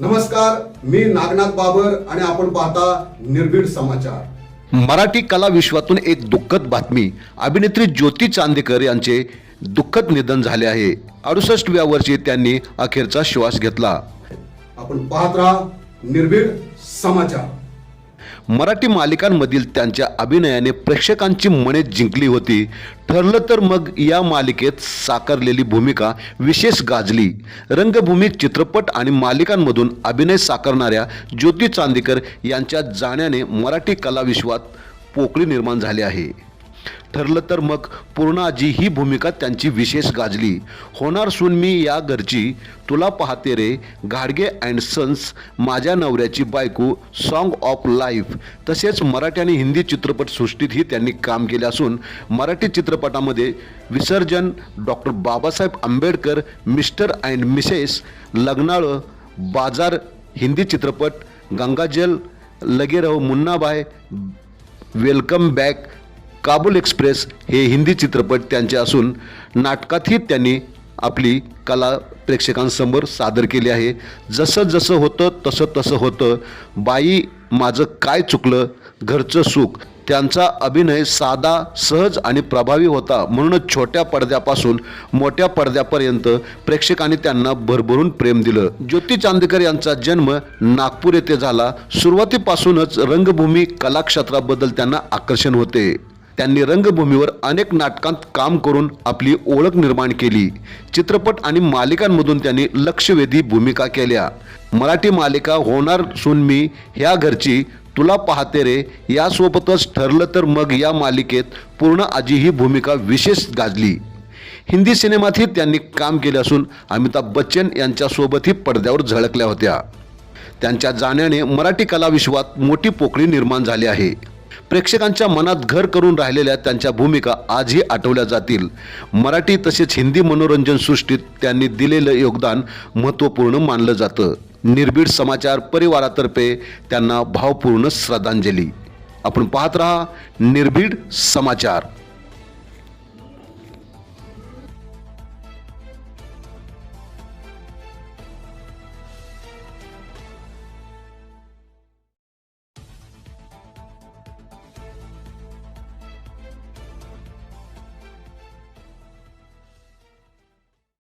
नमस्कार मी नागनाथ बाबर आणि आपण पाहता निर्भीड समाचार. मराठी कला विश्वातून एक दुःखद बातमी अभिनेत्री ज्योती चांदेकर यांचे दुःखद निधन झाले आहे. अडुसष्टव्या वर्षी त्यांनी अखेरचा श्वास घेतला. आपण पाहत राहा निर्भीड समाचार. मराठी मालिकांमधील त्यांच्या अभिनयाने प्रेक्षकांची मने जिंकली होती. ठरलं तर मग या मालिकेत साकारलेली भूमिका विशेष गाजली. रंगभूमी चित्रपट आणि मालिकांमधून अभिनय साकारणाऱ्या ज्योती चांदेकर यांच्या जाण्याने मराठी कलाविश्वात पोकळी निर्माण झाली आहे. ठरलं तर मग पूर्णाजी ही भूमिका त्यांची विशेष गाजली. होणार सून मी या घरची तुला पाहते रे गाडगे अँड सन्स माझ्या नवऱ्याची बायको सॉन्ग ऑफ लाईफ. तसेच मराठी आणि हिंदी चित्रपटसृष्टीतही त्यांनी काम केले असून मराठी चित्रपटामध्ये Visarjan doctor Babasaheb Ambedkar mister and missus Lagnalu Bazaar Hindi चित्रपट Gangaajal Lage Raho Munnabhai welcome back Kabul express हे हिंदी चित्रपट त्यांचे असून नाटकातही त्यांनी आपली कला प्रेक्षकांसमोर सादर केली आहे. जसं जसं होतं तसं तसं होतं. बाई माझं काय चुकलं? घरचं सुख. त्यांचा अभिनय साधा सहज आणि प्रभावी होता म्हणूनच छोट्या पडद्यापासून मोठ्या पडद्यापर्यंत प्रेक्षकांनी त्यांना भरभरून प्रेम दिलं. ज्योती चांदेकर यांचा जन्म नागपूर येथे झाला. सुरुवातीपासूनच रंगभूमी कलाक्षेत्राबद्दल त्यांना आकर्षण होते. त्यांनी रंगभूमीवर अनेक नाटकांत काम करून आपली ओळख निर्माण केली. चित्रपट आणि मालिकांमधून त्यांनी लक्षवेधी भूमिका केल्या. मराठी मालिका होणार सुन मी ह्या घरची तुला पाहते रे यासोबतच ठरलं तर मग या मालिकेत पूर्ण आजी ही भूमिका विशेष गाजली. हिंदी सिनेमातही त्यांनी काम केले असून अमिताभ बच्चन यांच्यासोबतही पडद्यावर झळकल्या होत्या. त्यांच्या जाण्याने मराठी कलाविश्वात मोठी पोकळी निर्माण झाली आहे. प्रेक्षकांच्या मनात घर करून राहिलेल्या त्यांच्या भूमिका आजही आठवल्या जातील. मराठी तसेच हिंदी मनोरंजन सृष्टीत त्यांनी दिलेलं योगदान महत्त्वपूर्ण मानलं जातं. निर्भीड समाचार परिवारातर्फे त्यांना भावपूर्ण श्रद्धांजली. आपण पाहत रहा निर्भीड समाचार.